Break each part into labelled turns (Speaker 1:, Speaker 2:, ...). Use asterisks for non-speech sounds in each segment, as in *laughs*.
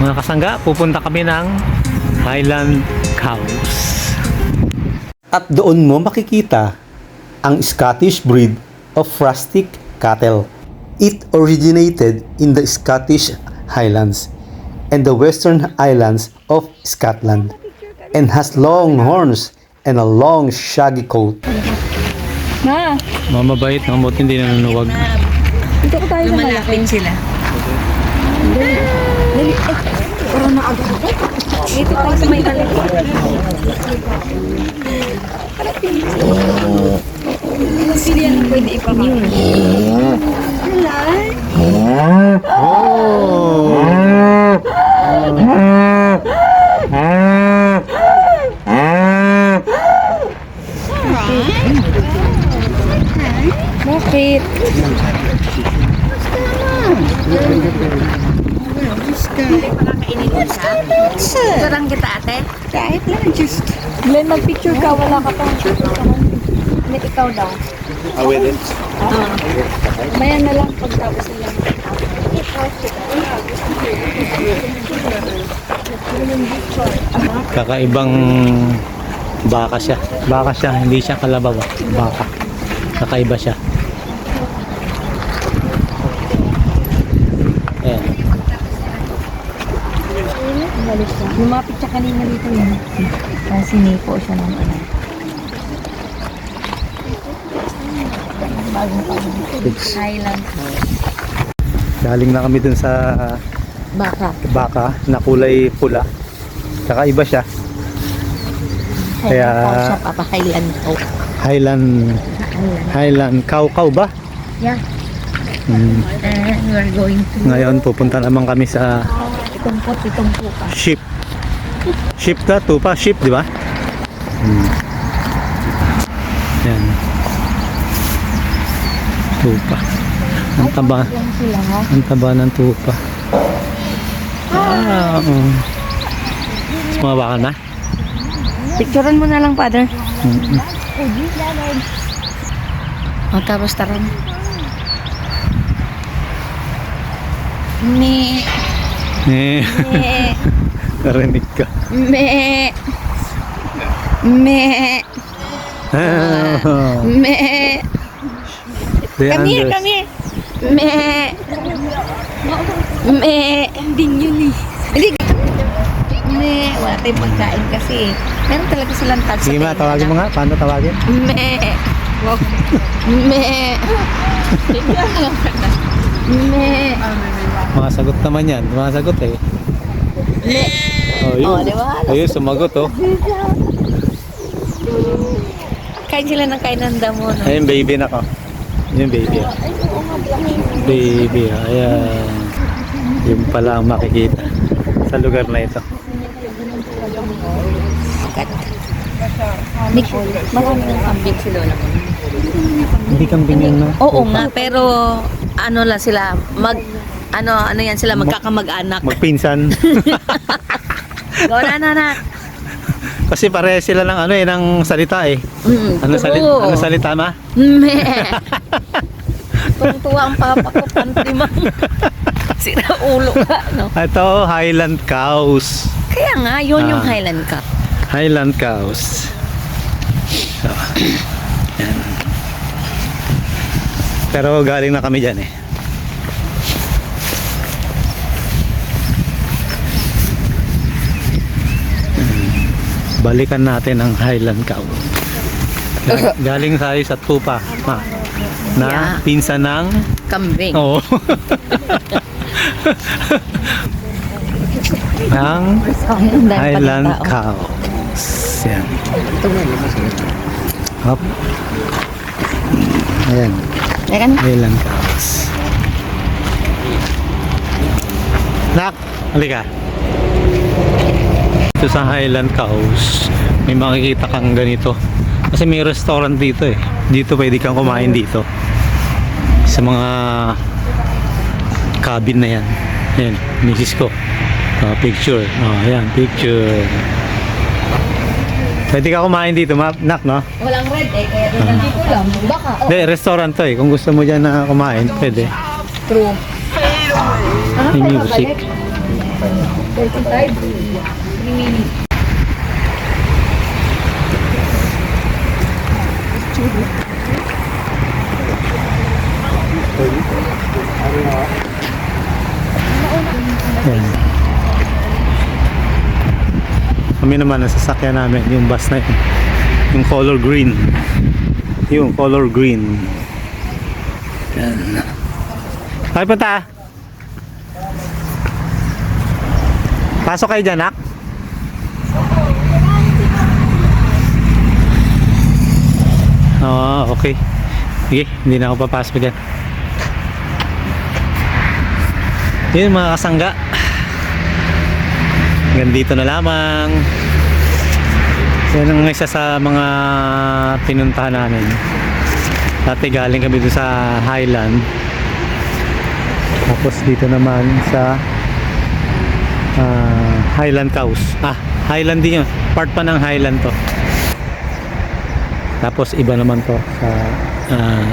Speaker 1: Mga kasangga, pupunta kami ng Highland Cows.
Speaker 2: At doon mo makikita ang Scottish breed of rustic cattle. It originated in the Scottish Highlands and the Western Islands of Scotland and has long horns and a long shaggy coat.
Speaker 3: Ma,
Speaker 1: Mamabait, mamot hindi nanunuwag.
Speaker 3: dito ko tayo sa
Speaker 4: sila.
Speaker 3: Dali, eh, parang nakaganda. Dito tayo sa may malaki. Sili yan pwede ipamahal. Bakit?
Speaker 4: Sarang kita ate.
Speaker 3: Kahit lang, just... Glenn, mag-picture ka, wala ka pa. Hindi, ikaw daw. Ah, wait. Maya na lang pagtapos nila.
Speaker 1: Kakaibang baka siya. Baka siya, hindi siya kalabaw. ah. Baka. Kakaiba siya. Ayan.
Speaker 3: Balik siya. Lumapit siya kanina dito yun. Parang sinipo siya ng ano. Bagong.
Speaker 1: Galing na kami dun sa
Speaker 3: Baka.
Speaker 1: baka na kulay pula. Kakaiba siya. Kaya-
Speaker 3: siya, Papa. Highland to.
Speaker 1: Highland
Speaker 3: Highland.
Speaker 1: Cow cow ba?
Speaker 3: Yeah.
Speaker 1: Hmm.
Speaker 3: And we're going to...
Speaker 1: Ngayon pupunta naman kami sa
Speaker 3: Itong po, itong po pa.
Speaker 1: ship. Ship na tupa, ship, di ba? Hmm. Yan. Tupa. Ang taba, ang taba ng tupa. Ah, um. Sumaba ka na?
Speaker 3: Picturean mo na lang, father.
Speaker 1: Mm-mm.
Speaker 3: O, tapos tara na. Me, me,
Speaker 1: narinig ka.
Speaker 3: me, me,
Speaker 1: Ah,
Speaker 3: me.
Speaker 1: they
Speaker 3: Come here, come here. Me, me. Ending yun eh. Hindi. Me, wala tayong pagkain kasi. Meron talaga silang tag sa
Speaker 1: Sige ma,
Speaker 3: tenga
Speaker 1: tawagin mo
Speaker 3: na,
Speaker 1: nga. Paano tawagin?
Speaker 3: Me. Me. Me.
Speaker 1: Mga sagot naman yan. Mga sagot eh.
Speaker 3: Me.
Speaker 1: Oh, yun.
Speaker 3: Oh, di ba?
Speaker 1: Ayun, sumagot oh.
Speaker 3: Kain sila ng kain ng damo. No?
Speaker 1: Ayun, baby na ko. Yun, baby. ah. Baby, ah. ayan. Yun pala ang makikita sa lugar na ito.
Speaker 3: Marami ng kambing si Lola.
Speaker 1: Hindi kambing yan, no?
Speaker 3: Oo nga, pero ano lang sila, mag, ano, ano yan sila, magkakamag-anak.
Speaker 1: Magpinsan. *laughs*
Speaker 3: Go na, na, na.
Speaker 1: Kasi pare sila ng ano eh, ng salita eh.
Speaker 3: Mm,
Speaker 1: Ano, sali ano salita ma?
Speaker 3: Me. *laughs* Tuwang-tuwa ang papa ko, pantimang. *laughs* Sira ulo ka, no?
Speaker 1: Ito, Highland Cows.
Speaker 3: Kaya nga, yun yung
Speaker 1: Ah.
Speaker 3: Highland Cup.
Speaker 1: Highland Cows. So, *clears throat* yan. Pero galing na kami dyan eh. Hmm. Balikan natin ang Highland Cow. Ga- Galing *laughs* tayo sa Tupa, ma. Na
Speaker 3: Yeah.
Speaker 1: pinsan ng
Speaker 3: Kambing.
Speaker 1: Oo. *laughs* ng Highland. Cows. Yan. Hop. Ayan.
Speaker 3: Na.
Speaker 1: Highland Cows. Nak, halika. Ito sa Highland Cows, may makikita kang ganito. Kasi may restaurant dito eh. Dito pwede kang kumain dito. Sa mga cabin na yan. Ayan, misis ko. Oh, picture. Oh, ayan, picture. Pwede ka kumain dito, ma- nak, no?
Speaker 3: Walang red eh, kaya doon nandito lang. Baka, oh,
Speaker 1: Hindi, restaurant to eh. Kung gusto mo dyan na kumain, pwede.
Speaker 3: true.
Speaker 1: May music.
Speaker 3: 35. 3 minutes.
Speaker 1: Yan. Kami naman, nasasakyan namin yung bus na yun. Yung color green. Yung color green. Yan. Ay, punta. Pasok kayo dyan, nak. Oo, okay. Sige, hindi na ako papasok dyan. Yun mga kasangga. Hanggang dito na lamang. Yan ang isa sa mga pinuntahan namin. Dati galing kami doon sa Highland. Tapos dito naman sa ah, Highland Cows. Ah, Highland din yun. Part pa ng Highland to. Tapos iba naman to sa ah,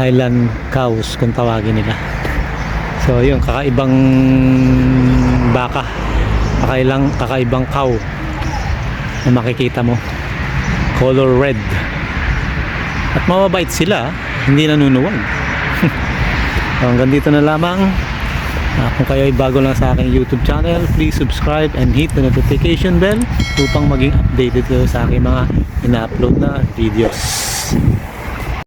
Speaker 1: Highland Cows kung tawagin nila. So yun, kakaibang baka. Kakailang, kakaibang cow na makikita mo. Color red. At mababait sila, hindi nanunuwag. *laughs* so, hanggang dito na lamang. Ah, kung kayo ay bago lang sa aking YouTube channel, please subscribe and hit the notification bell upang maging updated kayo sa aking mga ina-upload na videos.